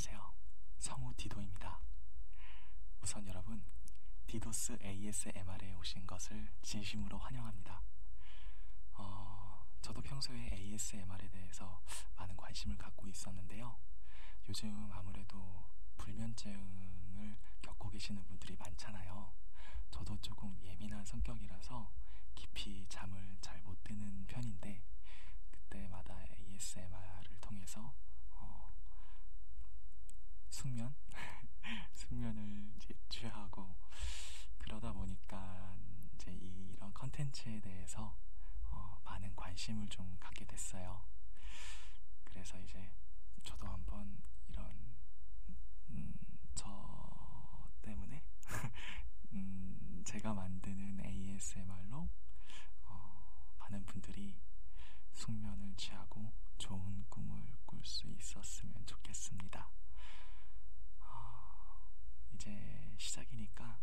안녕하세요. 성우 디도입니다. 우선 여러분, 디도스 ASMR에 오신 것을 진심으로 환영합니다. 어, 저도 평소에 ASMR에 대해서 많은 관심을 갖고 있었는데요. 요즘 아무래도 불면증을 겪고 계시는 분들이 많잖아요. 저도 조금 예민한 성격이라서 깊이 잠을 잘 못 드는 편인데, 그때마다 ASMR을 통해서 어, 숙면? 숙면을 이제 취하고 그러다 보니까 이제 이런 컨텐츠에 대해서 어, 많은 관심을 좀 갖게 됐어요. 그래서 이제 저도 한번 이런 음, 저 때문에 음, 제가 만드는 ASMR로 어, 많은 분들이 숙면을 취하고 좋은 꿈을 꿀 수 있었으면 좋겠습니다. 어, 이제 시작이니까